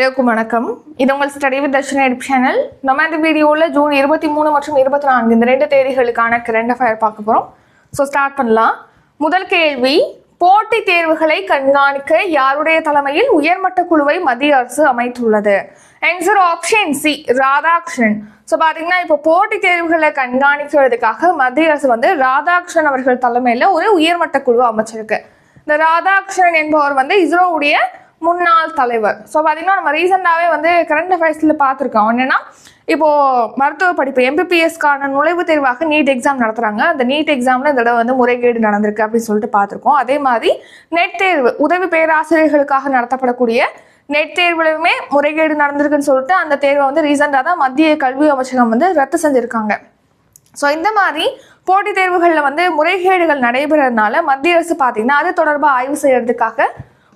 எல்லோருக்கும் வணக்கம். இது உங்கள் ஸ்டடி வித் தர்ஷன் எடிப் சேனல். நம்ம இந்த வீடியோவில் ஜூன் இருபத்தி மூணு மற்றும் இருபத்தி நான்கு இந்த ரெண்டு தேதிகளுக்கான கரண்ட் அஃபயர் பார்க்க போகிறோம் ஸோ ஸ்டார்ட் பண்ணலாம். முதல் கேள்வி போட்டித் தேர்வுகளை கண்காணிக்க யாருடைய தலைமையில் உயர்மட்ட குழுவை மத்திய அரசு அமைத்துள்ளது? Answer option C Radhakrishnan. So பார்த்தீங்கன்னா இப்போ போட்டித் தேர்வுகளை கண்காணிக்கிறதுக்காக மத்திய அரசு வந்து ராதாகிருஷ்ணன் அவர்கள் தலைமையில் ஒரு உயர்மட்ட குழு அமைச்சிருக்கு. இந்த ராதாகிருஷ்ணன் என்பவர் வந்து இஸ்ரோவுடைய முன்னாள் தலைவர். ஸோ பார்த்திங்கன்னா நம்ம ரீசெண்டாகவே வந்து கரண்ட் அஃபேர்ஸில் பார்த்துருக்கோம் என்னென்னா இப்போது மருத்துவ படிப்பு எம்பிபிஎஸ்க்கான நுழைவுத் தேர்வாக நீட் எக்ஸாம் நடத்துகிறாங்க அந்த நீட் எக்ஸாமில் இந்த தடவை வந்து முறைகேடு நடந்திருக்கு அப்படின்னு சொல்லிட்டு பார்த்துருக்கோம் அதே மாதிரி நெட் தேர்வு உதவி பேராசிரியர்களுக்காக நடத்தப்படக்கூடிய நெட் தேர்வுலையுமே முறைகேடு நடந்திருக்குன்னு சொல்லிட்டு அந்த தேர்வை வந்து ரீசெண்டாக தான் மத்திய கல்வி அமைச்சகம் வந்து ரத்து செஞ்சுருக்காங்க. ஸோ இந்த மாதிரி போட்டித் தேர்வுகளில் வந்து முறைகேடுகள் நடைபெறதுனால மத்திய அரசு பார்த்திங்கன்னா அது தொடர்பாக ஆய்வு செய்கிறதுக்காக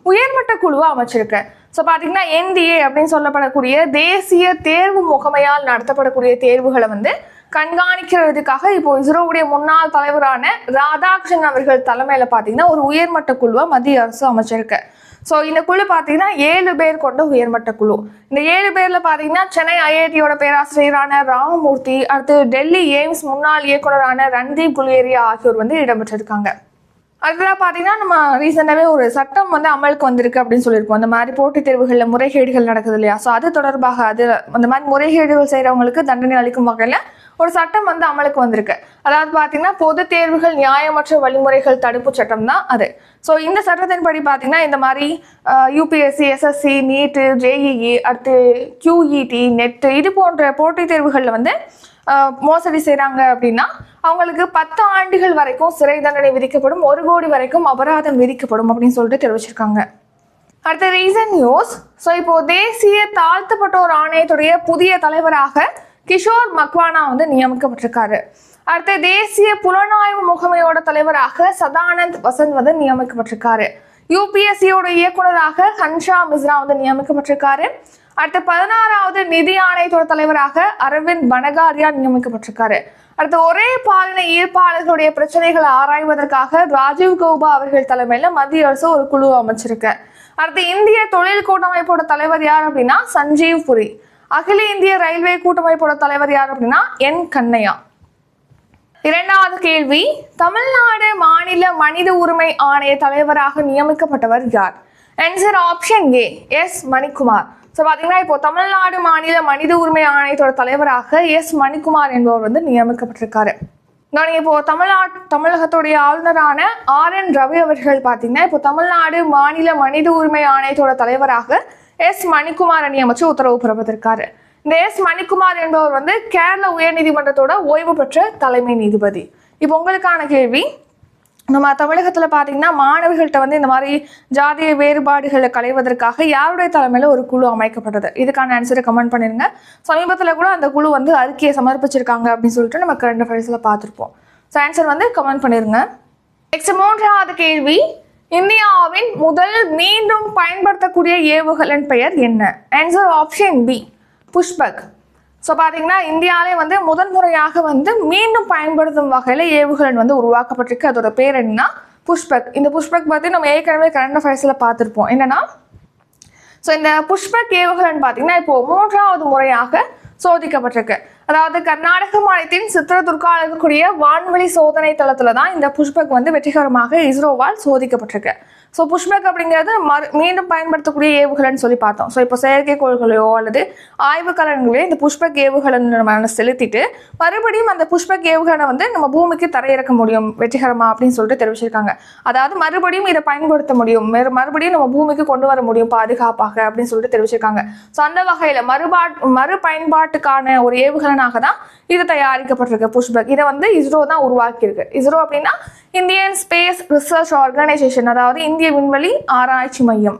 உயர்மட்ட குழுவை அமைச்சிருக்கு ஸோ பார்த்தீங்கன்னா என்டிஏ அப்படின்னு சொல்லப்படக்கூடிய தேசிய தேர்வு முகமையால் நடத்தப்படக்கூடிய தேர்வுகளை வந்து கண்காணிக்கிறதுக்காக இப்போ இஸ்ரோவுடைய முன்னாள் தலைவரான ராதாகிருஷ்ணன் அவர்கள் தலைமையில் பார்த்தீங்கன்னா ஒரு உயர்மட்ட குழுவை மத்திய அரசு அமைச்சிருக்கு. ஸோ இந்த குழு பார்த்தீங்கன்னா ஏழு பேர் கொண்ட உயர்மட்ட குழு. இந்த ஏழு பேரில் பார்த்தீங்கன்னா சென்னை ஐஐடியோட பேராசிரியரான ராமமூர்த்தி அடுத்து டெல்லி எய்ம்ஸ் முன்னாள் இயக்குனரான ரன்தீப் குலேரியா ஆகியோர் வந்து இடம்பெற்றிருக்காங்க. அதெல்லாம் பார்த்தீங்கன்னா நம்ம ரீசெண்டாகவே ஒரு சட்டம் வந்து அமலுக்கு வந்திருக்கு அப்படின்னு சொல்லியிருப்போம். அந்த மாதிரி போட்டித் தேர்வுகளில் முறைகேடுகள் நடக்குது இல்லையா? ஸோ அது தொடர்பாக அது அந்த மாதிரி முறைகேடுகள் செய்கிறவங்களுக்கு தண்டனை அளிக்கும் வகையில் ஒரு சட்டம் வந்து அமலுக்கு வந்திருக்கு. அதாவது பார்த்தீங்கன்னா பொது தேர்வுகள் நியாயமற்ற வழிமுறைகள் தடுப்பு சட்டம் தான் அது. ஸோ இந்த சட்டத்தின்படி பார்த்தீங்கன்னா இந்த மாதிரி யூபிஎஸ்சி எஸ்எஸ்சி நீட்டு ஜேஇஇ அடுத்து கியூஇடி நெட்டு இது போன்ற போட்டித் தேர்வுகளில் வந்து மோசடி செய்கிறாங்க அப்படின்னா அவங்களுக்கு பத்து ஆண்டுகள் வரைக்கும் சிறை தண்டனை விதிக்கப்படும் ஒரு கோடி வரைக்கும் அபராதம் விதிக்கப்படும் அப்படின்னு சொல்லிட்டு தெரிவிச்சிருக்காங்க. அடுத்த ரீசன் நியூஸ். ஸோ இப்போ தேசிய தாழ்த்தப்பட்டோர் ஆணையத்துடைய புதிய தலைவராக கிஷோர் மக்வானா வந்து நியமிக்கப்பட்டிருக்காரு. அடுத்து தேசிய புலனாய்வு முகமையோட தலைவராக சதானந்த் வசந்த் வந்து நியமிக்கப்பட்டிருக்காரு. யூபிஎஸ்சியோட இயக்குனராக ஹன்ஷா மிஸ்ரா வந்து நியமிக்கப்பட்டிருக்காரு. அடுத்த பதினாறாவது நிதி ஆணையத்தோட தலைவராக அரவிந்த் பனகாரியா நியமிக்கப்பட்டிருக்காரு. அடுத்து ஒரே பாலின ஈர்ப்பாளர்களுடைய பிரச்சனைகளை ஆராய்வதற்காக ராஜீவ் கௌபா அவர்கள் தலைமையில மத்திய அரசு ஒரு குழு அமைச்சிருக்கு. அடுத்து இந்திய தொழில் கூட்டமைப்போட தலைவர் யார் அப்படின்னா சஞ்சீவ் புரி. அகில இந்திய ரயில்வே கூட்டமைப்போட தலைவர் யார் அப்படின்னா என் கண்ணையா. இரண்டாவது கேள்வி தமிழ்நாடு மாநில மனித உரிமை ஆணைய தலைவராக நியமிக்கப்பட்டவர் யார்? Answer option A S Manikumar. So பார்த்தீங்கன்னா இப்போ தமிழ்நாடு மாநில மனித உரிமை ஆணையத்தோட தலைவராக எஸ் மணிக்குமார் என்பவர் வந்து நியமிக்கப்பட்டிருக்காரு. நான் இப்போ தமிழ்நாட் தமிழகத்துடைய ஆளுநரான ஆர் என் ரவி அவர்கள் பார்த்தீங்கன்னா இப்போ தமிழ்நாடு மாநில மனித உரிமை ஆணையத்தோட தலைவராக எஸ் மணிக்குமார் நியமிச்சு உத்தரவு பிறப்பித்திருக்காரு. இந்த எஸ் மணிக்குமார் என்பவர் வந்து கேரள உயர்நீதிமன்றத்தோட ஓய்வு பெற்ற தலைமை நீதிபதி. இப்போ உங்களுக்கான கேள்வி நம்ம தமிழகத்தில் பார்த்தீங்கன்னா மாணவர்கள்ட்ட வந்து இந்த மாதிரி ஜாதிய வேறுபாடுகளை களைவதற்காக யாருடைய தலைமையில் ஒரு குழு அமைக்கப்பட்டது? இதுக்கான ஆன்சரை கமெண்ட் பண்ணிருங்க. சமீபத்தில் கூட அந்த குழு வந்து அறிக்கையை சமர்ப்பிச்சிருக்காங்க அப்படின்னு சொல்லிட்டு நம்ம கரண்ட் அஃபேர்ஸில் பார்த்துருப்போம் ஸோ ஆன்சர் வந்து கமெண்ட் பண்ணிருங்க. நெக்ஸ்ட் மூன்றாவது கேள்வி இந்தியாவின் முதல் மீண்டும் பயன்படுத்தக்கூடிய ஏவுகலன் பெயர் என்ன? Answer option B Pushpak. So பார்த்தீங்கன்னா இந்தியாவிலே வந்து முதன்முறையாக வந்து மீண்டும் பயன்படுத்தும் வகையில் ஏவுகலன் வந்து உருவாக்கப்பட்டிருக்கு. அதோட பேர் என்னன்னா புஷ்பக். இந்த புஷ்பக் பற்றி நம்ம ஏற்கனவே கரண்ட் அஃபேர்ஸில் பார்த்துருப்போம். என்னன்னா ஸோ இந்த புஷ்பக் ஏவுகலன் பார்த்தீங்கன்னா இப்போ மூன்றாவது முறையாக சோதிக்கப்பட்டிருக்கு. அதாவது கர்நாடக மாநிலத்தின் சித்திரதுர்காவில் இருக்கக்கூடிய வான்வெளி சோதனை தளத்தில் தான் இந்த புஷ்பக் வந்து வெற்றிகரமாக இஸ்ரோவால் சோதிக்கப்பட்டிருக்கு. ஸோ புஷ்பேக் அப்படிங்கிறது மறு மீண்டும் பயன்படுத்தக்கூடிய ஏவுகலன்னு சொல்லி பார்த்தோம். ஸோ இப்போ செயற்கைக்கோள்களையோ அல்லது ஆய்வுக்கலன்களையோ இந்த புஷ்பக் ஏவுகலன் நம்ம செலுத்திட்டு மறுபடியும் அந்த புஷ்பக் ஏவுகலனை வந்து நம்ம பூமிக்கு தரையிறக்க முடியும் வெற்றிகரமா அப்படின்னு சொல்லிட்டு தெரிவிச்சிருக்காங்க. அதாவது மறுபடியும் இதை பயன்படுத்த முடியும் மறுபடியும் நம்ம பூமிக்கு கொண்டு வர முடியும் பாதுகாப்பாக அப்படின்னு சொல்லிட்டு தெரிவிச்சிருக்காங்க. ஸோ அந்த வகையில் மறுபாட் மறுபயன்பாட்டுக்கான ஒரு ஏவுகலனாக தான் இது தயாரிக்கப்பட்டிருக்கு புஷ்பக் இதை வந்து இஸ்ரோ தான் உருவாக்கியிருக்கு. இஸ்ரோ அப்படின்னா இந்தியன் ஸ்பேஸ் ரிசர்ச் ஆர்கனைசேஷன் அதாவது இந்திய விண்வெளி ஆராய்ச்சி மையம்.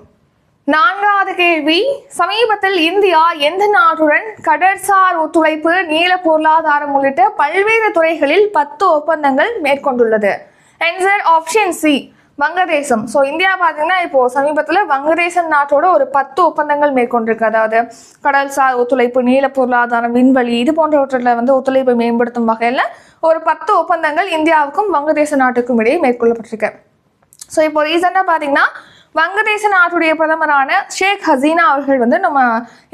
நான்காவது கேள்வி சமீபத்தில் இந்தியா எந்த நாட்டுடன் கடற்சார் ஒத்துழைப்பு நீல பொருளாதாரம் உள்ளிட்ட பல்வேறு துறைகளில் பத்து ஒப்பந்தங்கள் மேற்கொண்டுள்ளது. Answer option C Vangadesam. So India பார்த்தீங்கன்னா இப்போ சமீபத்தில் வங்கதேசம் நாட்டோட ஒரு பத்து ஒப்பந்தங்கள் மேற்கொண்டிருக்கு. அதாவது கடல்சார் ஒத்துழைப்பு நீல பொருளாதாரம் விண்வெளி இது போன்றவற்றில் வந்து ஒத்துழைப்பை மேம்படுத்தும் வகையில் ஒரு பத்து ஒப்பந்தங்கள் இந்தியாவுக்கும் வங்கதேச நாட்டுக்கும் இடையே மேற்கொள்ளப்பட்டிருக்கு. ஸோ இப்போ ரீசெண்டாக பார்த்தீங்கன்னா வங்கதேச நாட்டுடைய பிரதமரான ஷேக் ஹசீனா அவர்கள் வந்து நம்ம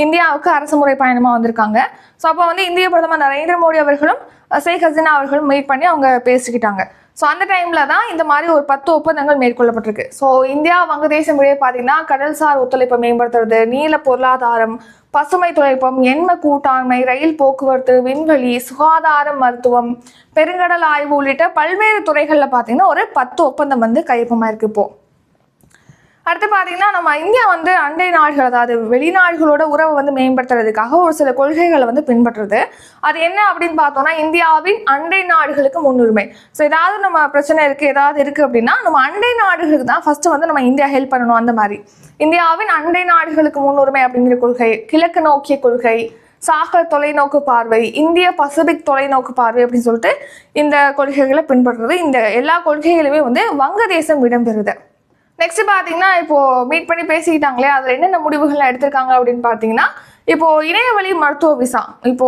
இந்தியாவுக்கு அரசு முறை பயணமாக வந்திருக்காங்க. ஸோ அப்போ வந்து இந்திய பிரதமர் நரேந்திர மோடி அவர்களும் ஷேக் ஹசீனா அவர்களும் மீட் பண்ணி அவங்க பேசிக்கிட்டாங்க. ஸோ அந்த டைமில் தான் இந்த மாதிரி ஒரு பத்து ஒப்பந்தங்கள் மேற்கொள்ளப்பட்டிருக்கு. ஸோ இந்தியா வங்கதேசம் இடையே பார்த்தீங்கன்னா கடல்சார் ஒத்துழைப்பை மேம்படுத்துறது நீல பொருளாதாரம் பசுமை தொழில்நுட்பம் எண்ம கூட்டாண்மை ரயில் போக்குவரத்து விண்வெளி சுகாதாரம் மருத்துவம் பெருங்கடல் ஆய்வு உள்ளிட்ட பல்வேறு துறைகளில் பார்த்தீங்கன்னா ஒரு பத்து ஒப்பந்தம் வந்து கையொப்பமாக இருக்கு இப்போது அடுத்து பார்த்தீங்கன்னா நம்ம இந்தியா வந்து அண்டை நாடுகள் அதாவது வெளிநாடுகளோட உறவை வந்து மேம்படுத்துறதுக்காக ஒரு சில கொள்கைகளை வந்து பின்பற்றுறது அது என்ன அப்படின்னு பார்த்தோம்னா இந்தியாவின் அண்டை நாடுகளுக்கு முன்னுரிமை. ஸோ ஏதாவது நம்ம பிரச்சனை இருக்குது ஏதாவது இருக்குது அப்படின்னா நம்ம அண்டை நாடுகளுக்கு தான் ஃபஸ்ட்டு வந்து நம்ம இந்தியா ஹெல்ப் பண்ணணும் அந்த மாதிரி. இந்தியாவின் அண்டை நாடுகளுக்கு முன்னுரிமை அப்படிங்கிற கொள்கை கிழக்கு நோக்கிய கொள்கை சாகர் தொலைநோக்கு பார்வை இந்திய பசிபிக் தொலைநோக்கு பார்வை அப்படின்னு சொல்லிட்டு இந்த கொள்கைகளை பின்பற்றுறது. இந்த எல்லா கொள்கைகளுமே வந்து வங்கதேசம் இடம்பெறுது. நெக்ஸ்ட் பார்த்தீங்கன்னா இப்போ மீட் பண்ணி பேசிக்கிட்டாங்களே அதில் என்னென்ன முடிவுகள் எடுத்திருக்காங்க அப்படின்னு பார்த்தீங்கன்னா இப்போ இணையவழி மருத்துவ விசா இப்போ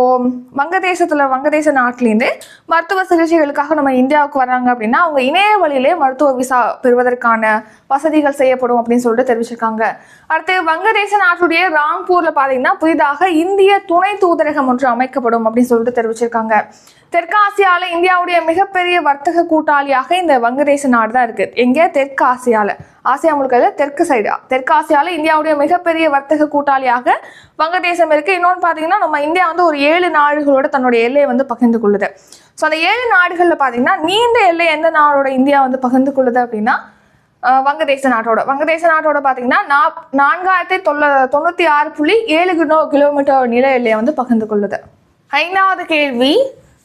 வங்கதேசத்தில் வங்கதேச நாட்டிலேருந்து மருத்துவ சிகிச்சைகளுக்காக நம்ம இந்தியாவுக்கு வர்றாங்க அப்படின்னா அவங்க இணைய வழியிலே மருத்துவ விசா பெறுவதற்கான வசதிகள் செய்யப்படும் அப்படின்னு சொல்லிட்டு தெரிவிச்சிருக்காங்க. அடுத்து வங்கதேச நாட்டுடைய ராம்பூரில் பார்த்தீங்கன்னா புதிதாக இந்திய துணை தூதரகம் ஒன்று அமைக்கப்படும் அப்படின்னு சொல்லிட்டு தெரிவிச்சிருக்காங்க. தெற்காசியால இந்தியாவுடைய மிகப்பெரிய வர்த்தக கூட்டாளியாக இந்த வங்கதேச நாடு தான் இருக்கு. எங்கே? தெற்கு ஆசியாவில் ஆசியா முழுக்க தெற்கு சைடு தெற்காசியாவில் இந்தியாவுடைய மிகப்பெரிய வர்த்தக கூட்டாளியாக வங்கதேசம் இருக்கு. இன்னொன்று பார்த்தீங்கன்னா நம்ம இந்தியா வந்து ஒரு ஏழு நாடுகளோட தன்னுடைய எல்லையை வந்து பகிர்ந்து கொள்ளுது. ஸோ அந்த ஏழு நாடுகளில் பார்த்தீங்கன்னா நீண்ட எல்லை எந்த நாடோட இந்தியா வந்து பகிர்ந்து கொள்ளுது அப்படின்னா வங்கதேச நாட்டோட. வங்கதேச நாட்டோட பார்த்தீங்கன்னா நா நான்காயிரத்தி தொள்ள தொண்ணூற்றி ஆறு புள்ளி ஏழு கிலோ கிலோமீட்டர் நில எல்லையை வந்து பகிர்ந்து கொள்ளுது. ஐந்தாவது கேள்வி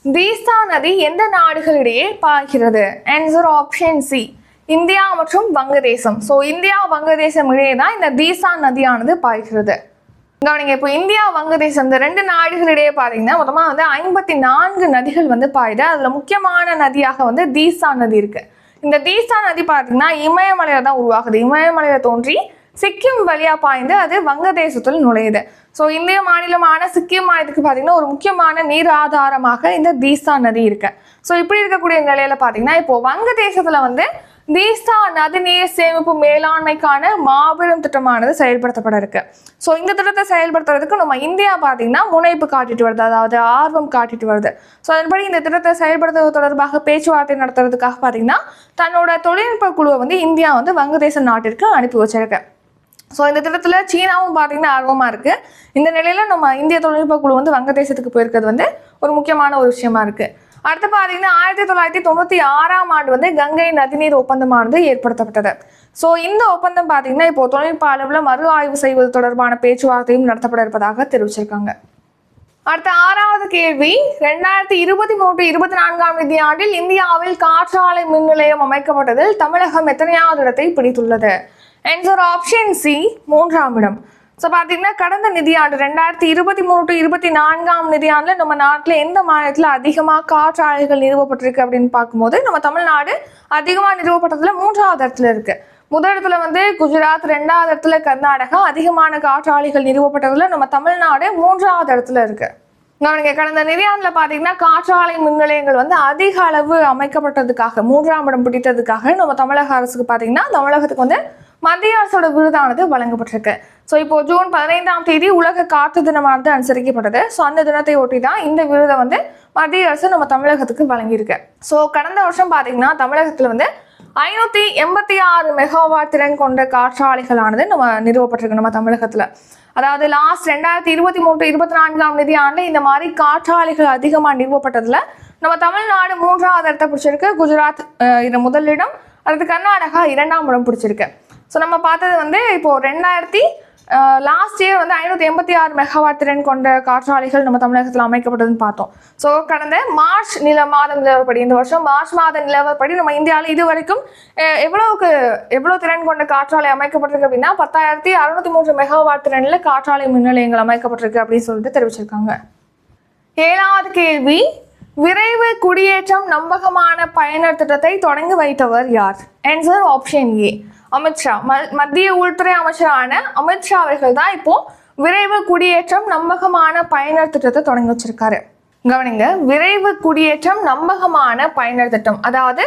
தீஸ்தா நதி எந்த நாடுகளிடையே பாய்கிறது? ஆன்சர் ஆப்ஷன் சி இந்தியா மற்றும் வங்கதேசம். ஸோ இந்தியா வங்கதேசம் இடையே தான் இந்த தீசா நதியானது பாய்கிறது. கவனிங்க இப்போ இந்தியா வங்கதேசம் இந்த ரெண்டு நாடுகளிடையே பார்த்தீங்கன்னா மொத்தமாக வந்து ஐம்பத்தி நான்கு நதிகள் வந்து பாயுது. அதில் முக்கியமான நதியாக வந்து தீசா நதி இருக்குது இந்த தீசா நதி பார்த்தீங்கன்னா இமயமலையில தான் உருவாகுது. இமயமலையில் தோன்றி சிக்கிம் வழியா பாய்ந்து அது வங்கதேசத்தில் நுழையுது. ஸோ இந்திய மாநிலமான சிக்கிம் மாநிலத்துக்கு பார்த்தீங்கன்னா ஒரு முக்கியமான நீர் ஆதாரமாக இந்த தீசா நதி இருக்கு. ஸோ இப்படி இருக்கக்கூடிய நிலையில பார்த்தீங்கன்னா இப்போ வங்கதேசத்துல வந்து தீஸ்தா நதிநீர் சேமிப்பு மேலாண்மைக்கான மாபெரும் திட்டமானது செயல்படுத்தப்பட இருக்கு. ஸோ இந்த திட்டத்தை செயல்படுத்துறதுக்கு நம்ம இந்தியா பார்த்தீங்கன்னா முனைப்பு காட்டிட்டு வருது. அதாவது ஆர்வம் காட்டிட்டு வருது. ஸோ அதன்படி இந்த திட்டத்தை செயல்படுத்துவது தொடர்பாக பேச்சுவார்த்தை நடத்துறதுக்காக பார்த்தீங்கன்னா தன்னோட தொழில்நுட்ப குழுவை வந்து இந்தியா வந்து வங்கதேச நாட்டிற்கு அனுப்பி வச்சிருக்கு. ஸோ இந்த திட்டத்தில் சீனாவும் பார்த்தீங்கன்னா ஆர்வமாக இருக்குது இந்த நிலையில் நம்ம இந்திய தொழில்நுட்ப குழு வந்து வங்கதேசத்துக்கு போயிருக்கிறது வந்து ஒரு முக்கியமான ஒரு விஷயமா இருக்குது அடுத்து பார்த்தீங்கன்னா ஆயிரத்தி தொள்ளாயிரத்தி தொண்ணூற்றி ஆறாம் ஆண்டு வந்து கங்கை நதிநீர் ஒப்பந்தமானது ஏற்படுத்தப்பட்டது. ஸோ இந்த ஒப்பந்தம் பார்த்தீங்கன்னா இப்போ தொழில்நுட்ப அளவில் மறு ஆய்வு செய்வது தொடர்பான பேச்சுவார்த்தையும் நடத்தப்பட இருப்பதாக தெரிவிச்சிருக்காங்க. அடுத்த ஆறாவது கேள்வி ரெண்டாயிரத்தி இருபத்தி மூன்று இருபத்தி நான்காம் நிதியாண்டில் இந்தியாவில் காற்றாலை மின் நிலையம் அமைக்கப்பட்டதில் தமிழகம் எத்தனையாவது இடத்தை பிடித்துள்ளது? ஆன்சர் ஆப்ஷன் சி மூன்றாம் இடம். ஸோ பார்த்தீங்கன்னா கடந்த நிதியாண்டு ரெண்டாயிரத்தி இருபத்தி மூணு டு இருபத்தி நான்காம் நிதியாண்டில் நம்ம நாட்டில் எந்த மாநிலத்தில் அதிகமாக காற்றாலைகள் நிறுவப்பட்டிருக்கு அப்படின்னு பார்க்கும்போது நம்ம தமிழ்நாடு அதிகமாக நிறுவப்பட்டதில் மூன்றாவது இடத்துல இருக்கு. முதல் இடத்துல வந்து குஜராத் ரெண்டாவது இடத்துல கர்நாடகா அதிகமான காற்றாலைகள் நிறுவப்பட்டதில் நம்ம தமிழ்நாடு மூன்றாவது இடத்துல இருக்கு. கவனிங்க கடந்த நிதியாண்டில் பார்த்தீங்கன்னா காற்றாலை மின் நிலையங்கள் வந்து அதிக அளவு அமைக்கப்பட்டதுக்காக மூன்றாம் இடம் பிடித்ததுக்காக நம்ம தமிழக அரசுக்கு பார்த்தீங்கன்னா தமிழகத்துக்கு வந்து மத்திய அரசோட விருதானது வழங்கப்பட்டிருக்கு. ஸோ இப்போ ஜூன் பதினைந்தாம் தேதி உலக காற்று தினமானது அனுசரிக்கப்பட்டது. ஸோ அந்த தினத்தை ஒட்டி தான் இந்த விருதை வந்து மத்திய அரசு நம்ம தமிழகத்துக்கு வழங்கியிருக்கு. ஸோ கடந்த வருஷம் பார்த்தீங்கன்னா தமிழகத்தில் வந்து ஐநூற்றி எண்பத்தி ஆறு மெகாவாட் திறன் கொண்ட காற்றாலைகளானது நம்ம நிறுவப்பட்டிருக்கு நம்ம தமிழகத்தில். அதாவது லாஸ்ட் ரெண்டாயிரத்தி இருபத்தி மூன்று இருபத்தி நான்காம் நிதி ஆண்டு இந்த மாதிரி காற்றாலைகள் அதிகமாக நிறுவப்பட்டதில் நம்ம தமிழ்நாடு மூன்றாவது இடத்தை பிடிச்சிருக்கு. குஜராத் இது முதலிடம் அடுத்து கர்நாடகா இரண்டாம் இடம் பிடிச்சிருக்கு. ஸோ நம்ம பார்த்தது வந்து இப்போது ரெண்டாயிரத்தி லாஸ்ட் இயர் வந்து ஐநூற்றி எண்பத்தி ஆறு மெகாவாட் திறன் கொண்ட காற்றாலைகள் நம்ம தமிழகத்தில் அமைக்கப்பட்டதுன்னு பார்த்தோம். ஸோ கடந்த மார்ச் நில மாதம் நிலவரப்படி இந்த வருஷம் மார்ச் மாத நிலவரப்படி நம்ம இந்தியாவில் இது வரைக்கும் எவ்வளவுக்கு எவ்வளோ திறன் கொண்ட காற்றாலை அமைக்கப்பட்டிருக்கு அப்படின்னா பத்தாயிரத்தி அறுநூத்தி மூன்று மெகாவாட் திறனில் காற்றாலை மின் நிலையங்கள் அமைக்கப்பட்டிருக்கு அப்படின்னு சொல்லிட்டு தெரிவிச்சிருக்காங்க. ஏழாவது கேள்வி விரைவு குடியேற்றம் நம்பகமான பயனர் திட்டத்தை தொடங்கி வைத்தவர் யார்? ஆன்சர் ஆப்ஷன் ஏ அமித்ஷா ம- மத்திய உள்துறை அமைச்சரான அமித்ஷா அவர்கள் தான் இப்போ விரைவு குடியேற்றம் நம்பகமான பயனர் திட்டத்தை தொடங்கி வச்சிருக்காரு. கவனிங்க விரைவு குடியேற்றம் நம்பகமான பயனர் திட்டம். அதாவது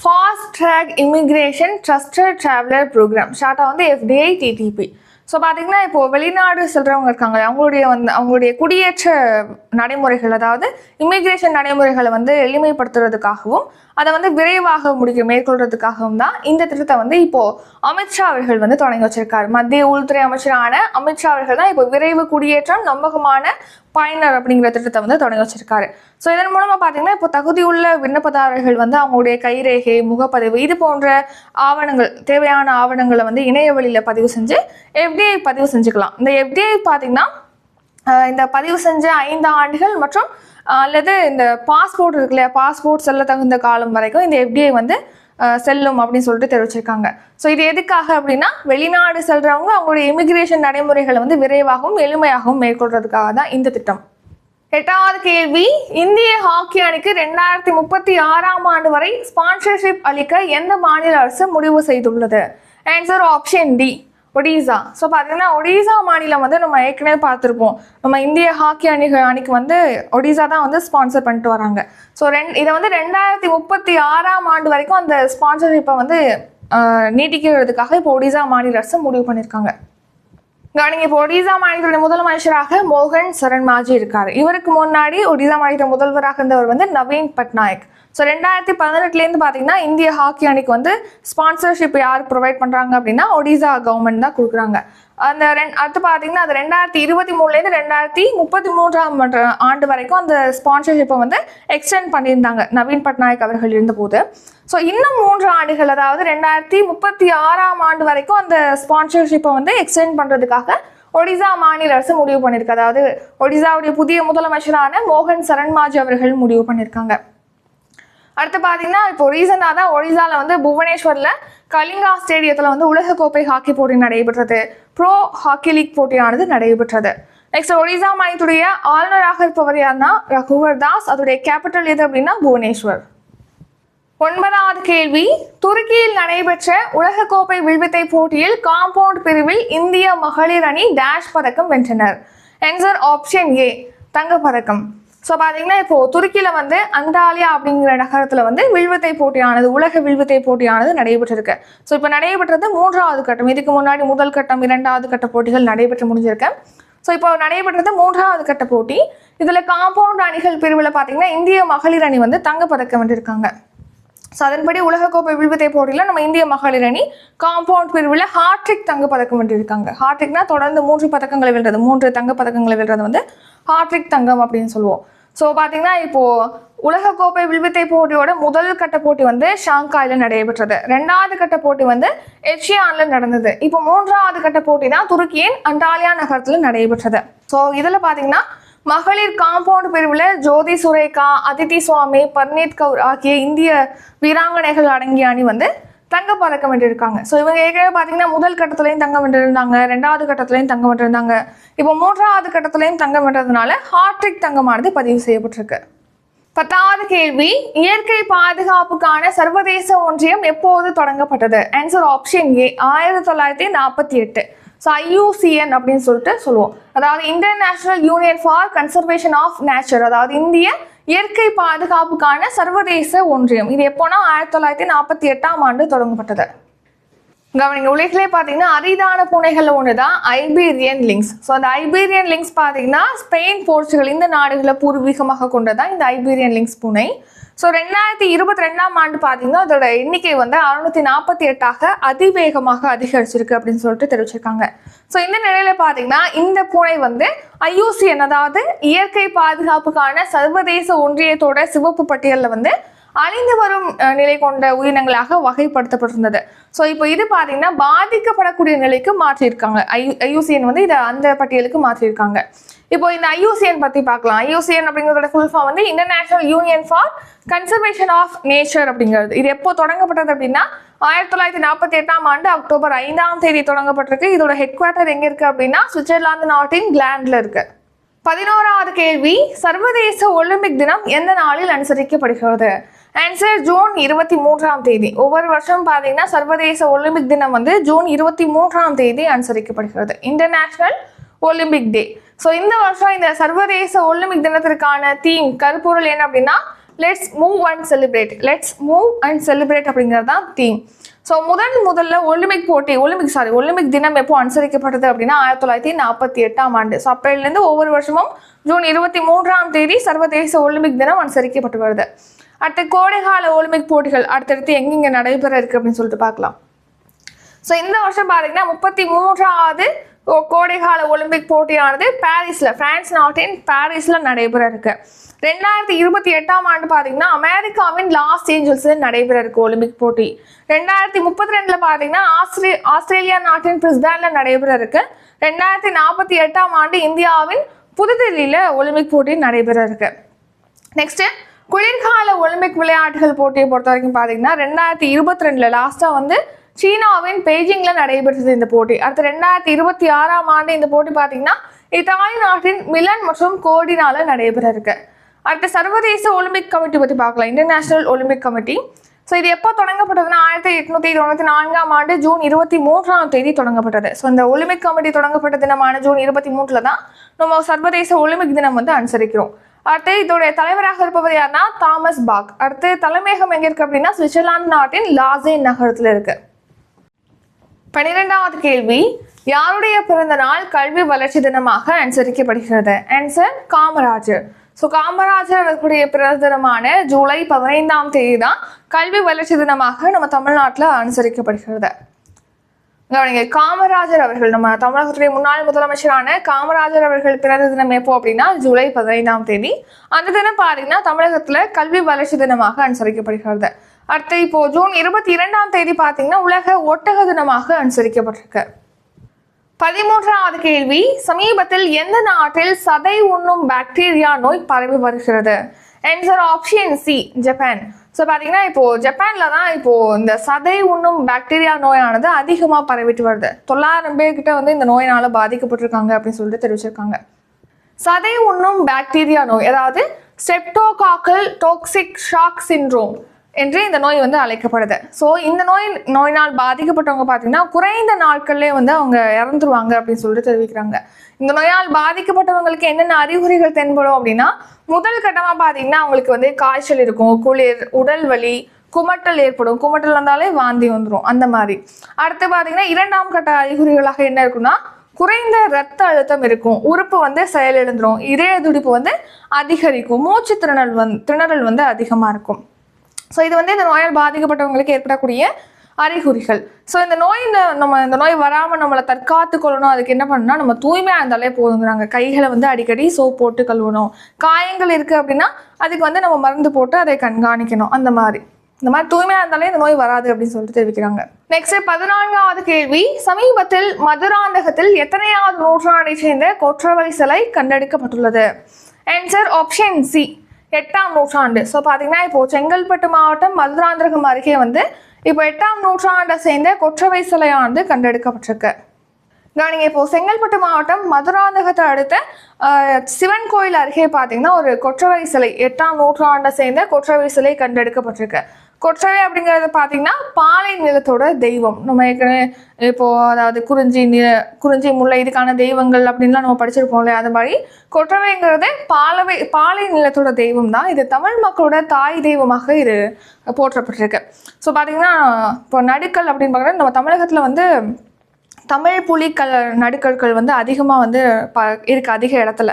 fast track immigration trusted traveller programme ஷார்ட்டாக வந்து எஃப்டிஐ டிடிபி ஸோ பார்த்தீங்கன்னா இப்போ வெளிநாடு செல்றவங்க இருக்காங்க அவங்களுடைய வந்து அவங்களுடைய குடியேற்ற நடைமுறைகள் அதாவது இமிக்ரேஷன் நடைமுறைகளை வந்து எளிமைப்படுத்துறதுக்காகவும் அதை வந்து விரைவாக முடிக்க மேற்கொள்றதுக்காகவும் தான் இந்த திட்டத்தை வந்து இப்போ அமித்ஷா அவர்கள் வந்து தொடங்கி வச்சிருக்காரு. மத்திய உள்துறை அமைச்சரான அமித்ஷா அவர்கள் தான் இப்போ விரைவு குடியேற்றம் நம்பகமான பயனர் அப்படிங்கிற திட்டத்தை வந்து தொடங்கி வச்சிருக்காரு. ஸோ இதன் மூலமா பார்த்தீங்கன்னா இப்போ தகுதியுள்ள விண்ணப்பதாரர்கள் வந்து அவங்களுடைய கைரேகை முகப்பதிவு இது போன்ற ஆவணங்கள் தேவையான ஆவணங்களை வந்து இணைய வழியில் பதிவு செஞ்சு எஃப்டிஐ பதிவு செஞ்சுக்கலாம். இந்த எஃப்டிஐ பார்த்தீங்கன்னா இந்த பதிவு செஞ்ச ஐந்து ஆண்டுகள் மற்றும் அல்லது இந்த பாஸ்போர்ட் இருக்கு இல்லையா? பாஸ்போர்ட் செல்ல தகுந்த காலம் வரைக்கும் இந்த எஃப்டிஐ வந்து செல்லும் அப்படின்னு சொல்லிட்டு தெரிவிச்சிருக்காங்க. ஸோ இது எதுக்காக அப்படின்னா வெளிநாடு செல்றவங்க அவங்களுடைய இமிகிரேஷன் நடைமுறைகளை வந்து விரைவாகவும் எளிமையாகவும் மேற்கொள்றதுக்காக தான் இந்த திட்டம். எட்டாவது கேள்வி இந்திய ஹாக்கி அணிக்கு ரெண்டாயிரத்தி முப்பத்தி ஆறாம் ஆண்டு வரை ஸ்பான்சர்ஷிப் அளிக்க எந்த மாநில அரசு முடிவு செய்துள்ளது? Answer option D Odisha. So பார்த்தீங்கன்னா ஒடிசா மாநிலம் வந்து நம்ம ஏற்கனவே பார்த்துருப்போம். நம்ம இந்திய ஹாக்கி அணி அணிக்கு வந்து ஒடிசா தான் வந்து ஸ்பான்சர் பண்ணிட்டு வராங்க. ஸோ ரெண் இதை வந்து ரெண்டாயிரத்தி முப்பத்தி ஆறாம் ஆண்டு வரைக்கும் அந்த ஸ்பான்சர்ஷிப்பை வந்து நீட்டிக்கிறதுக்காக இப்போ ஒடிசா மாநில அரசு முடிவு பண்ணியிருக்காங்க கவனிங்க இப்போ ஒடிசா மாநிலத்துடைய முதலமைச்சராக மோகன் சரண் மாஜி இருக்கார். இவருக்கு முன்னாடி ஒடிசா மாநில முதல்வராக இருந்தவர் வந்து நவீன் பட்நாயக். ஸோ ரெண்டாயிரத்தி பதினெட்டுலேருந்து பார்த்தீங்கன்னா இந்திய ஹாக்கி அணிக்கு வந்து ஸ்பான்சர்ஷிப் யார் ப்ரொவைட் பண்ணுறாங்க அப்படின்னா ஒடிசா கவர்மெண்ட் தான் கொடுக்குறாங்க. அந்த ரெண் அடுத்து பார்த்தீங்கன்னா அது ரெண்டாயிரத்தி இருபத்தி மூணுலேருந்து ரெண்டாயிரத்தி முப்பத்தி மூன்றாம் ஆண்டு- ஆண்டு வரைக்கும் அந்த ஸ்பான்சர்ஷிப்பை வந்து எக்ஸ்டெண்ட் பண்ணியிருந்தாங்க நவீன் பட்நாயக் அவர்கள் இருந்தபோது. ஸோ இன்னும் மூன்று ஆண்டுகள் அதாவது ரெண்டாயிரத்தி முப்பத்தி ஆறாம் ஆண்டு வரைக்கும் அந்த ஸ்பான்சர்ஷிப்பை வந்து எக்ஸ்டெண்ட் பண்ணுறதுக்காக ஒடிசா மாநில அரசு முடிவு பண்ணியிருக்கு. அதாவது ஒடிசாவுடைய புதிய முதலமைச்சரான மோகன் சரண்மாஜ் அவர்கள் முடிவு பண்ணியிருக்காங்க. அடுத்து பார்த்தீங்கன்னா இப்போ ரீசெண்டாக தான் ஒடிசாவில் வந்து புவனேஸ்வரில் கலிங்கா ஸ்டேடியத்தில் வந்து உலகக்கோப்பை ஹாக்கி போட்டி நடைபெற்றது. ப்ரோ ஹாக்கி லீக் போட்டியானது நடைபெற்றது. நெக்ஸ்ட் ஒடிசா மாநிலத்துடைய ஆளுநராக இருப்பவர் யாருன்னா ரகுவர் தாஸ். அதோடைய கேபிட்டல் எது அப்படின்னா புவனேஸ்வர். ஒன்பதாவது கேள்வி துருக்கியில் நடைபெற்ற உலகக்கோப்பை வில்வித்தை போட்டியில் காம்பவுண்ட் பிரிவில் இந்திய மகளிர் அணி டேஷ் பதக்கம் வென்றனர். ஆன்சர் ஆப்ஷன் ஏ தங்கப்பதக்கம். ஸோ பார்த்தீங்கன்னா இப்போ துருக்கியில் வந்து அண்டாலியா அப்படிங்கிற நகரத்தில் வந்து வில்வித்தை போட்டியானது உலக வில்வித்தை போட்டியானது நடைபெற்றிருக்கு. ஸோ இப்போ நடைபெற்றது மூன்றாவது கட்டம். இதுக்கு முன்னாடி முதல் கட்டம் இரண்டாவது கட்ட போட்டிகள் நடைபெற்று முடிஞ்சிருக்கு. ஸோ இப்போ நடைபெற்றது மூன்றாவது கட்ட போட்டி. இதில் காம்பவுண்ட் அணிகள் பிரிவில் பார்த்தீங்கன்னா இந்திய மகளிர் அணி வந்து தங்கப்பதக்கம் வென்றிருக்காங்க. ஸோ அதன்படி உலகக்கோப்பை வில்வித்தை போட்டியில் நம்ம இந்திய மகளிர் அணி காம்பவுண்ட் பிரிவில் ஹாட்ரிக் தங்க பதக்கம் வென்றிருக்காங்க. ஹாட்ரிக்னா தொடர்ந்து மூன்று பதக்கங்களை வெல்றது. மூன்று தங்க பதக்கங்களை வெல்றது வந்து ஹாட்ரிக் தங்கம் அப்படின்னு சொல்லுவோம். ஸோ பார்த்தீங்கன்னா இப்போது உலகக்கோப்பை வில்வித்தை போட்டியோட முதல் கட்ட போட்டி வந்து ஷாங்காயில் நடைபெற்றது. ரெண்டாவது கட்ட போட்டி வந்து எச்சியான்ல நடந்தது. இப்போ மூன்றாவது கட்ட போட்டி தான் துருக்கியின் அண்டாலியா நகரத்தில் நடைபெற்றது. ஸோ இதில் பார்த்தீங்கன்னா மகளிர் காம்பவுண்ட் பிரிவில் ஜோதி சுரேகா அதித்தி சுவாமி பர்னீத் கவுர் ஆகிய இந்திய வீராங்கனைகள் அடங்கிய அணி வந்து தங்க பதக்கம் வென்றிருக்காங்க. ஸோ இவங்க ஏற்கனவே பார்த்தீங்கன்னா முதல் கட்டத்துலையும் தங்கம் வென்றிருந்தாங்க ரெண்டாவது கட்டத்துலையும் தங்கம் வென்றிருந்தாங்க. இப்போ மூன்றாவது கட்டத்துலையும் தங்கம் வென்றதுனால ஹார்ட்ரிக் தங்கமானது பதிவு செய்யப்பட்டிருக்கு. பத்தாவது கேள்வி இயற்கை பாதுகாப்புக்கான சர்வதேச ஒன்றியம் எப்போது தொடங்கப்பட்டது? ஆன்சர் ஆப்ஷன் ஏ ஆயிரத்தி தொள்ளாயிரத்தி நாற்பத்தி எட்டு. ஸோ ஐயூசிஎன் அப்படின்னு சொல்லிட்டு சொல்லுவோம். அதாவது international union for conservation of nature அதாவது இந்திய இயற்கை பாதுகாப்புக்கான சர்வதேச ஒன்றியம். இது எப்போனா ஆயிரத்தி தொள்ளாயிரத்தி நாற்பத்தி எட்டாம் ஆண்டு தொடங்கப்பட்டது. கவனிங்க உலகிலே பார்த்தீங்கன்னா அரிதான பூனைகளில் ஒன்று தான் ஐபீரியன் லிங்க்ஸ் ஸோ அந்த ஐபீரியன் லிங்க்ஸ் பார்த்தீங்கன்னா ஸ்பெயின் போர்ச்சுகல் இந்த நாடுகளை பூர்வீகமாக கொண்டதான் இந்த ஐபீரியன் லிங்க்ஸ் பூனை. ஸோ ரெண்டாயிரத்தி இருபத்தி ரெண்டாம் ஆண்டு பார்த்தீங்கன்னா அதோட எண்ணிக்கை வந்து அறுநூத்தி நாற்பத்தி எட்டாக அதிவேகமாக அதிகரிச்சிருக்கு அப்படின்னு சொல்லிட்டு தெரிவிச்சிருக்காங்க. ஸோ இந்த நிலையில பார்த்தீங்கன்னா இந்த பூனை வந்து ஐயூசிஎன் அதாவது இயற்கை பாதுகாப்புக்கான சர்வதேச ஒன்றியத்தோட சிவப்பு பட்டியலில் வந்து அழிந்து வரும் நிலை கொண்ட உயிரினங்களாக வகைப்படுத்தப்பட்டிருந்தது. ஸோ இப்போ இது பார்த்தீங்கன்னா பாதிக்கப்படக்கூடிய நிலைக்கு மாற்றியிருக்காங்க. ஐ ஐயூசிஎன் வந்து இதை அந்த பட்டியலுக்கு மாற்றியிருக்காங்க. இப்போ இந்த ஐயூசிஎன் பற்றி பார்க்கலாம். ஐயூசிஎன் அப்படிங்கிறதோட ஃபுல் ஃபார்ம் வந்து international union for conservation of nature அப்படிங்கிறது. இது எப்போ தொடங்கப்பட்டது அப்படின்னா ஆயிரத்தி தொள்ளாயிரத்தி நாற்பத்தி எட்டாம் ஆண்டு அக்டோபர் ஐந்தாம் தேதி தொடங்கப்பட்டிருக்கு. இதோட ஹெட் குவார்ட்டர் எங்கே இருக்குது அப்படின்னா சுவிட்சர்லாந்து நாட்டின் கிளாண்டில் இருக்கு. பதினோராவது கேள்வி சர்வதேச ஒலிம்பிக் தினம் எந்த நாளில் அனுசரிக்கப்படுகிறது? ஆன்சர் ஜூன் இருபத்தி மூன்றாம் தேதி. ஒவ்வொரு வருஷம் பார்த்தீங்கன்னா சர்வதேச ஒலிம்பிக் தினம் வந்து ஜூன் இருபத்தி மூன்றாம் தேதி அனுசரிக்கப்படுகிறது. இன்டர்நேஷ்னல் ஒலிம்பிக் டே ஸோ இந்த வருஷம் இந்த சர்வதேச ஒலிம்பிக் தினத்திற்கான தீம் கருப்பொருள் என்ன அப்படின்னா let's move and celebrate let's move and celebrate அப்படிங்கிறது தான் தீம் ஸோ முதன் முதல்ல ஒலிம்பிக் போட்டி ஒலிம்பிக் சாரி ஒலிம்பிக் தினம் எப்போ அனுசரிக்கப்பட்டது அப்படின்னா ஆயிரத்தி தொள்ளாயிரத்தி நாற்பத்தி எட்டாம் ஆண்டு. ஸோ அப்பையிலேருந்து ஒவ்வொரு வருஷமும் ஜூன் இருபத்தி மூன்றாம் தேதி சர்வதேச ஒலிம்பிக் தினம் அனுசரிக்கப்பட்டு வருது. அடுத்த கோடைகால ஒலிம்பிக் போட்டிகள் அடுத்தடுத்து எங்கெங்கே நடைபெற இருக்குது அப்படின்னு சொல்லிட்டு பார்க்கலாம். ஸோ இந்த வருஷம் பார்த்தீங்கன்னா முப்பத்தி மூன்றாவது கோடைகால ஒலிம்பிக் போட்டியானது பாரிஸில் பிரான்ஸ் நாட்டின் பாரிஸில் நடைபெற இருக்கு. ரெண்டாயிரத்தி இருபத்தி எட்டாம் ஆண்டு பார்த்தீங்கன்னா அமெரிக்காவின் லாஸ் ஏஞ்சல்ஸில் நடைபெற இருக்கு ஒலிம்பிக் போட்டி. ரெண்டாயிரத்தி முப்பத்தி ரெண்டில் பார்த்தீங்கன்னா ஆஸ்திரே ஆஸ்திரேலியா நாட்டின் பிரிஸ்பேனில் நடைபெற இருக்கு. ரெண்டாயிரத்தி நாற்பத்தி எட்டாம் ஆண்டு இந்தியாவின் புதுதில்லியில் ஒலிம்பிக் போட்டி நடைபெற இருக்கு. நெக்ஸ்ட்டு குளிர்கால ஒலிம்பிக் விளையாட்டுகள் போட்டியை பொறுத்த வரைக்கும் பார்த்தீங்கன்னா ரெண்டாயிரத்தி இருபத்தி ரெண்டில் லாஸ்டா வந்து சீனாவின் பெய்ஜிங்ல நடைபெற்றது இந்த போட்டி. அடுத்து ரெண்டாயிரத்தி இருபத்தி ஆறாம் ஆண்டு இந்த போட்டி பார்த்தீங்கன்னா இத்தாலி நாட்டின் மிலன் மற்றும் கோடினால நடைபெற இருக்கு அடுத்து சர்வதேச ஒலிம்பிக் கமிட்டி பற்றி பார்க்கலாம். இன்டர்நேஷனல் ஒலிம்பிக் கமிட்டி ஸோ இது எப்போ தொடங்கப்பட்டதுன்னா ஆயிரத்தி எட்நூத்தி தொண்ணூற்றி நான்காம் ஆண்டு ஜூன் இருபத்தி மூன்றாம் தேதி தொடங்கப்பட்டது. ஸோ இந்த ஒலிம்பிக் கமிட்டி தொடங்கப்பட்ட தினமான ஜூன் இருபத்தி மூன்றுல தான் நம்ம சர்வதேச ஒலிம்பிக் தினம் வந்து அனுசரிக்கிறோம். அடுத்து இதோடைய தலைவராக இருப்பவர் யாருன்னா தாமஸ் பாக். அடுத்து தலைமையகம் எங்க இருக்கு அப்படின்னா சுவிட்சர்லாந்து நாட்டின் லாசே நகரத்துல இருக்கு. பன்னிரெண்டாவது கேள்வி யாருடைய பிறந்த நாள் கல்வி வளர்ச்சி தினமாக அனுசரிக்கப்படுகிறது? ஆன்சர் காமராஜர். ஸோ காமராஜர் அவர்களுடைய பிறந்த தினமான ஜூலை பதினைந்தாம் தேதி தான் கல்வி வளர்ச்சி தினமாக நம்ம தமிழ்நாட்டில் அனுசரிக்கப்படுகிறது. கவனிங்க காமராஜர் அவர்கள் நம்ம தமிழகத்துடைய முன்னாள் முதலமைச்சரான காமராஜர் அவர்கள் பிறந்த தினம் எப்போ அப்படின்னா ஜூலை பதினைந்தாம் தேதி. அந்த தினம் பாத்தீங்கன்னா தமிழகத்துல கல்வி வளர்ச்சி தினமாக அனுசரிக்கப்படுகிறது. அடுத்து இப்போ ஜூன் இருபத்தி இரண்டாம் தேதி பாத்தீங்கன்னா உலக ஒட்டக தினமாக அனுசரிக்கப்பட்டிருக்கு. பதிமூன்றாவது கேள்வி சமீபத்தில் எந்த நாட்டில் சதை உண்ணும் பாக்டீரியா நோய் பரவி வருகிறது? Answer option C Japan so பார்த்தீங்கன்னா இப்போ ஜப்பானில் தான் இப்போது இந்த சதை உண்ணும் பாக்டீரியா நோயானது அதிகமாக பரவிட்டு வருது. தொள்ளாயிரம் பேர்கிட்ட வந்து இந்த நோயினால் பாதிக்கப்பட்டிருக்காங்க அப்படின்னு சொல்லிட்டு தெரிவிச்சிருக்காங்க. சதை உண்ணும் பாக்டீரியா நோய் அதாவது ஸ்டெப்டோகாக்கல் டோக்சிக் ஷாக் சிண்ட்ரோம் என்று இந்த நோய் வந்து அழைக்கப்படுது. ஸோ இந்த நோய் நோயினால் பாதிக்கப்பட்டவங்க பார்த்தீங்கன்னா குறைந்த நாட்கள்லேயே வந்து அவங்க இறந்துருவாங்க அப்படின்னு சொல்லிட்டு தெரிவிக்கிறாங்க. இந்த நோயால் பாதிக்கப்பட்டவங்களுக்கு என்னென்ன அறிகுறிகள் தென்படும் அப்படின்னா முதல் கட்டமாக பார்த்தீங்கன்னா அவங்களுக்கு வந்து காய்ச்சல் இருக்கும் குளிர் உடல் வலி குமட்டல் ஏற்படும். குமட்டல் வந்தாலே வாந்தி வந்துடும் அந்த மாதிரி. அடுத்து பார்த்தீங்கன்னா இரண்டாம் கட்ட அறிகுறிகளாக என்ன இருக்குன்னா குறைந்த ரத்த அழுத்தம் இருக்கும். உறுப்பு வந்து செயலிழந்துடும் இதய துடிப்பு வந்து அதிகரிக்கும். மூச்சு திணறல் வந் திணறல் வந்து அதிகமாக இருக்கும். ஸோ இது வந்து இந்த நோயால் பாதிக்கப்பட்டவங்களுக்கு ஏற்படக்கூடிய அறிகுறிகள். ஸோ இந்த நோய் இந்த- நம்ம இந்த நோய் வராமல் நம்மளை தற்காத்து கொள்ளணும். அதுக்கு என்ன பண்ணணும்னா நம்ம தூய்மையாக இருந்தாலே போதுங்கிறாங்க. கைகளை வந்து அடிக்கடி சோப் போட்டு கழுவணும். காயங்கள் இருக்குது அப்படின்னா அதுக்கு வந்து நம்ம மருந்து போட்டு அதை கண்காணிக்கணும். அந்த மாதிரி. இந்த மாதிரி தூய்மையாக இருந்தாலே இந்த நோய் வராது அப்படின்னு சொல்லிட்டு தெரிவிக்கிறாங்க. நெக்ஸ்ட் பதினான்காவது கேள்வி. சமீபத்தில் மதுராந்தகத்தில் எத்தனையாவது நூற்றாண்டை சேர்ந்த கொற்றவை சிலை கண்டெடுக்கப்பட்டுள்ளது? ஆன்சர் ஆப்ஷன் சி எட்டாம் நூற்றாண்டு. ஸோ பார்த்தீங்கன்னா இப்போ செங்கல்பட்டு மாவட்டம் மதுராந்தகம் அருகே வந்து இப்போ எட்டாம் நூற்றாண்டை சேர்ந்த கொற்றவை சிலையானது கண்டெடுக்கப்பட்டிருக்கு. கவனிங்க இப்போ செங்கல்பட்டு மாவட்டம் மதுராந்தகத்தை அடுத்த சிவன் கோயில் அருகே பார்த்தீங்கன்னா ஒரு கொற்றவை சிலை எட்டாம் நூற்றாண்டை சேர்ந்த கொற்றவை சிலை கண்டெடுக்கப்பட்டிருக்கு. கொற்றவை அப்படிங்கிறது பார்த்தீங்கன்னா பாலை நிலத்தோட தெய்வம். நம்ம ஏற்கனவே இப்போது அதாவது குறிஞ்சி நி குறிஞ்சி முல்லை இதுக்கான தெய்வங்கள் அப்படின்லாம் நம்ம படிச்சிருப்போம் இல்லையா? அது மாதிரி கொற்றவைங்கிறது பாலவை பாலை நிலத்தோட தெய்வம் தான் இது தமிழ் மக்களோட தாய் தெய்வமாக இது போற்றப்பட்டிருக்கு. ஸோ பார்த்தீங்கன்னா இப்போ நடுக்கல் அப்படின்னு பார்க்குறது நம்ம தமிழகத்தில் வந்து தமிழ் புலி புலிக்கல் நடுக்கற்கள் வந்து அதிகமாக வந்து ப இருக்குது அதிக இடத்துல.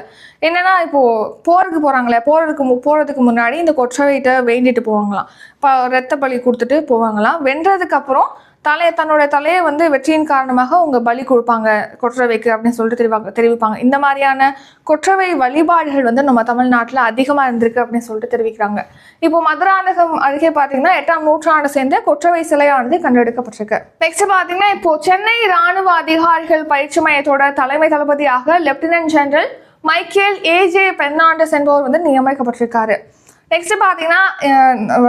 என்னென்னா இப்போது போகிறதுக்கு போகிறாங்களே போகிறதுக்கு மு போகிறதுக்கு முன்னாடி இந்த கொற்றவைகிட்ட வேண்டிட்டு போவாங்களாம். இப்போ ரத்த பலி கொடுத்துட்டு போவாங்களாம். வென்றதுக்கு அப்புறம் தலையை தன்னோட தலையை வந்து வெற்றியின் காரணமாக அவங்க பலி கொடுப்பாங்க. கொற்றவைக்கு அப்படின்னு சொல்லிட்டு தெரிவாங்க தெரிவிப்பாங்க. இந்த மாதிரியான கொற்றவை வழிபாடுகள் வந்து நம்ம தமிழ்நாட்டில் அதிகமாக இருந்திருக்கு அப்படின்னு சொல்லிட்டு தெரிவிக்கிறாங்க. இப்போ மதுராந்தகம் அருகே பார்த்தீங்கன்னா எட்டாம் நூற்றாண்டு சேர்ந்த கொற்றவை சிலையானது கண்டெடுக்கப்பட்டிருக்கு. நெக்ஸ்ட் பார்த்தீங்கன்னா இப்போ சென்னை ராணுவ அதிகாரிகள் பயிற்சி மையத்தோட தலைமை தளபதியாக lieutenant general Michael AJ Fernandez என்பவர் வந்து நியமிக்கப்பட்டிருக்காரு. நெக்ஸ்ட் பார்த்தீங்கன்னா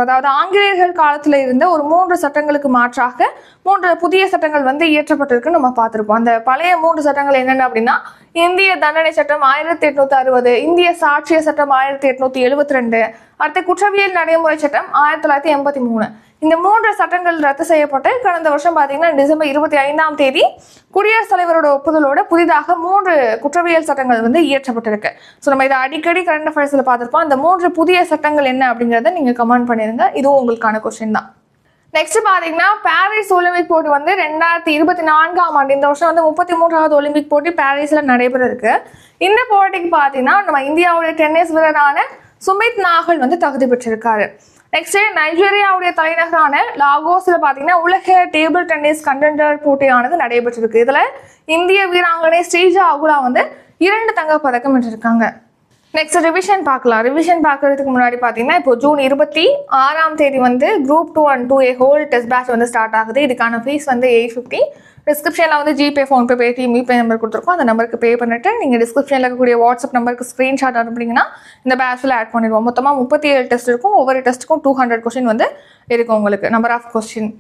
அதாவது ஆங்கிலேயர்கள் காலத்தில் இருந்த ஒரு மூன்று சட்டங்களுக்கு மாற்றாக மூன்று புதிய சட்டங்கள் வந்து இயற்றப்பட்டிருக்கு நம்ம பார்த்துருப்போம். அந்த பழைய மூன்று சட்டங்கள் என்னென்ன அப்படின்னா இந்திய தண்டனை சட்டம் ஆயிரத்தி எட்நூத்தி அறுபது இந்திய சாட்சிய சட்டம் ஆயிரத்தி எட்நூத்தி எழுபத்தி ரெண்டு அடுத்து குற்றவியல் நடைமுறை சட்டம் ஆயிரத்தி தொள்ளாயிரத்தி எண்பத்தி மூணு. இந்த மூன்று சட்டங்கள் ரத்து செய்யப்பட்டு கடந்த வருஷம் பார்த்தீங்கன்னா டிசம்பர் இருபத்தி ஐந்தாம் தேதி குடியரசுத் தலைவரோட ஒப்புதலோட புதிதாக மூன்று குற்றவியல் சட்டங்கள் வந்து இயற்றப்பட்டிருக்கு. ஸோ நம்ம இதை அடிக்கடி கரண்ட் அஃபேர்ஸில் பார்த்துருப்போம். அந்த மூன்று புதிய சட்டங்கள் என்ன அப்படிங்கிறத நீங்கள் கமெண்ட் பண்ணிடுங்க இதுவும் உங்களுக்கான கொஸ்டின் தான். நெக்ஸ்ட் பார்த்தீங்கன்னா பாரிஸ் ஒலிம்பிக் போட்டி வந்து ரெண்டாயிரத்தி இருபத்தி நான்காம் ஆண்டு இந்த வருஷம் வந்து முப்பத்தி மூன்றாவது ஒலிம்பிக் போட்டி பாரிஸில் நடைபெற இருக்கு இந்த போட்டிக்கு பார்த்தீங்கன்னா நம்ம இந்தியாவுடைய டென்னிஸ் வீரரான சுமித் நாகல் வந்து தகுதி பெற்றிருக்காரு. நெக்ஸ்ட் நைஜீரியாவுடைய தலைநகரான லாகோஸ்ல பாத்தீங்கன்னா உலக டேபிள் டென்னிஸ் கண்டென்டர் போட்டியானது நடைபெற்றிருக்கு. இதுல இந்திய வீராங்கனை ஸ்ரீஜா அகுலா வந்து இரண்டு தங்க பதக்கம் வென்றிருக்காங்க. நெக்ஸ்ட் ரிவிஷன் பார்க்கலாம். ரிவிஷன் பார்க்கறதுக்கு முன்னாடி பார்த்தீங்கன்னா இப்போ ஜூன் இருபத்தி ஆறாம் தேதி வந்து group two and two A whole test batch வந்து ஸ்டார்ட் ஆகுது. இதுக்கான ஃபீஸ் வந்து எயிட் ஃபிஃப்டி டிஸ்கிரிப்ஷனில் வந்து GPay PhonePe Paytm U Pay number கொடுத்துருக்கோம். அந்த நம்பருக்கு பே பண்ணிட்டு நீங்கள் டிஸ்கிரிப்ஷனில் இருக்கக்கூடிய வாட்ஸ்அப் நம்பருக்கு ஸ்க்ரீன்ஷாட் அனுப்புனீங்கன்னா இந்த பேட்ச்சில் ஆட் பண்ணிடுவோம். மொத்தமாக முப்பத்தி ஏழு டெஸ்ட் இருக்கும். ஒவ்வொரு டெஸ்ட்டுக்கும் டூ ஹண்ட்ரட் கொஸ்டின் வந்து இருக்கும் உங்களுக்கு. நம்பர் ஆஃப் கொஸ்டின்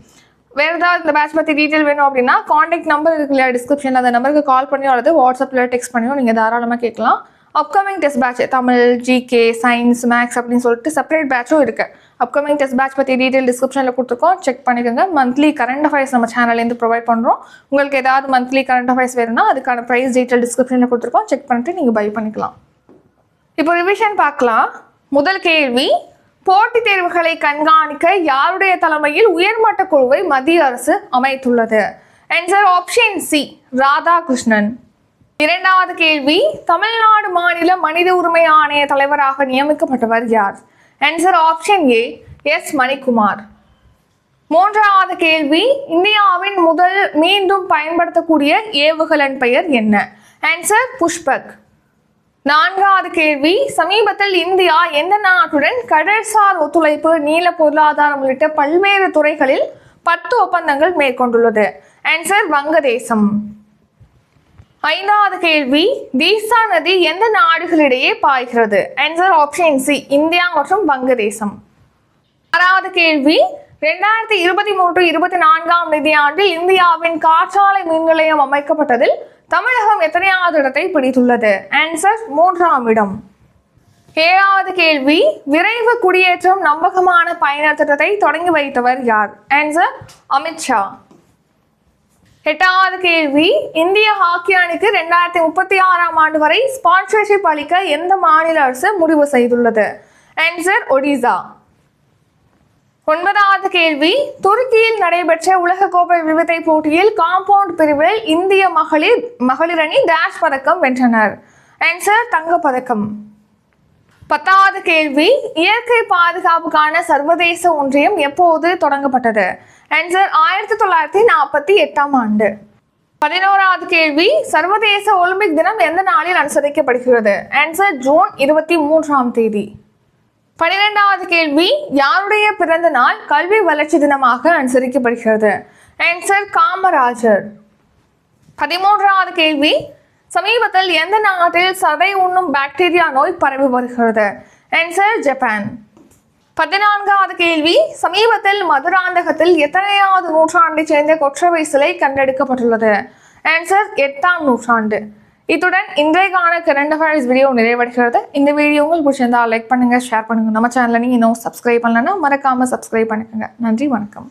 வேறு ஏதாவது இந்த பேட்ச் பற்றி டீட்டெயில் வேணும் அப்படின்னா காண்டாக்ட் நம்பர் இருக்கு இல்லையா டிஸ்கிரிப்ஷனில் அந்த நம்பருக்கு கால் பண்ணியோ அல்லது வாட்ஸ்அப்பில் டெக்ஸ்ட் பண்ணியோ நீங்கள் தாராளமாக கேட்கலாம். Upcoming test batch Tamil GK science maths அப்படின்னு சொல்லிட்டு செப்பரேட் பேட்சும் இருக்குது அப்கமிங் டெஸ்ட் பேட்ச் பற்றி டீட்டெயில் டிஸ்கிரிப்ஷனில் கொடுத்துருக்கோம். செக் பண்ணிக்கோங்க. மந்த்லி கரண்ட் அஃபேர்ஸ் நம்ம சேனல்லேருந்து ப்ரொவைட் பண்ணுறோம் உங்களுக்கு ஏதாவது மந்த்லி கரண்ட் அஃபேர்ஸ் வேணும்னா அதுக்கான ப்ரைஸ் டீட்டெயில் டிஸ்கிரிப்ஷனில் கொடுத்துருக்கோம். செக் பண்ணிட்டு நீங்கள் பை பண்ணிக்கலாம். இப்போ ரிவிஷன் பார்க்கலாம். முதல் கேள்வி போட்டித் தேர்வுகளை கண்காணிக்க யாருடைய தலைமையில் உயர்மட்ட குழுவை மத்திய அரசு அமைத்துள்ளது? Answer option C Radhakrishnan. இரண்டாவது கேள்வி தமிழ்நாடு மாநில மனித உரிமை ஆணைய தலைவராக நியமிக்கப்பட்டவர் யார்? Answer option A S Manikumar. மூன்றாவது கேள்வி இந்தியாவின் முதல் மீண்டும் பயன்படுத்தக்கூடிய ஏவுகலன் பெயர் என்ன? ஆன்சர் புஷ்பக். நான்காவது கேள்வி சமீபத்தில் இந்தியா எந்த நாட்டுடன் கடல்சார் ஒத்துழைப்பு நீல பொருளாதாரம் உள்ளிட்ட பல்வேறு துறைகளில் பத்து ஒப்பந்தங்கள் மேற்கொண்டுள்ளது? ஆன்சர் வங்கதேசம். ஐந்தாவது கேள்வி தீசா நதி எந்த நாடுகளிடையே பாய்கிறது? ஆன்சர் ஆப்ஷன் சி இந்தியா மற்றும் வங்கதேசம். ஆறாவது கேள்வி ரெண்டாயிரத்தி இருபத்தி மூன்று இருபத்தி நான்காம் நிதியாண்டில் இந்தியாவின் காற்றாலை மின் நிலையம் அமைக்கப்பட்டதில் தமிழகம் எத்தனையாவது இடத்தை பிடித்துள்ளது? ஆன்சர் மூன்றாம் இடம். ஏழாவது கேள்வி விரைவு குடியேற்றம் நம்பகமான பயணர் திட்டத்தை தொடங்கி வைத்தவர் யார்? ஆன்சர் அமித்ஷா எட்டாவது கேள்வி. இந்திய ஹாக்கி அணிக்கு ரெண்டாயிரத்தி முப்பத்தி ஆறாம் ஆண்டு வரை ஸ்பான்சர்ஷிப் அளிக்க எந்த மாநில அரசு முடிவு செய்துள்ளது? ஆன்சர் ஒடிசா ஒன்பதாவது கேள்வி. துருக்கியில் நடைபெற்ற உலகக்கோப்பை விவிதை போட்டியில் காம்பவுண்ட் பிரிவில் இந்திய மகளிர் மகளிர் அணி டேஷ் பதக்கம் வென்றனர். ஆன்சர் தங்கப்பதக்கம் பத்தாவது கேள்வி. இயற்கை பாதுகாப்புக்கான சர்வதேச ஒன்றியம் எப்போது தொடங்கப்பட்டது? ஆன்சர் ஆயிரத்தி தொள்ளாயிரத்தி நாற்பத்தி எட்டாம் ஆண்டு. பதினோராவது கேள்வி சர்வதேச ஒலிம்பிக் தினம் எந்த நாளில் அனுசரிக்கப்படுகிறது? ஆன்சர் ஜூன் இருபத்தி மூன்றாம் தேதி. பனிரெண்டாவது கேள்வி யாருடைய பிறந்த நாள் கல்வி வளர்ச்சி தினமாக அனுசரிக்கப்படுகிறது? ஆன்சர் காமராஜர். பதிமூன்றாவது கேள்வி சமீபத்தில் எந்த நாட்டில் சதை உண்ணும் பாக்டீரியா நோய் பரவி வருகிறது? ஆன்சர் ஜப்பான் பதினான்காவது கேள்வி சமீபத்தில் மதுராந்தகத்தில் எத்தனையாவது நூற்றாண்டை சேர்ந்த கொற்றவை சிலை கண்டெடுக்கப்பட்டுள்ளது? ஆன்சர் எட்டாம் நூற்றாண்டு. இத்துடன் இன்றைக்கான கரண்ட் அஃபேர்ஸ் வீடியோ நிறைவடைகிறது. இந்த வீடியோ உங்களுக்கு பிடிச்சிருந்தா லைக் பண்ணுங்கள் ஷேர் பண்ணுங்க. நம்ம சேனலை நீங்கள் இன்னும் சப்ஸ்கிரைப் பண்ணலன்னா மறக்காமல் சப்ஸ்கிரைப் பண்ணிக்கோங்க. நன்றி வணக்கம்.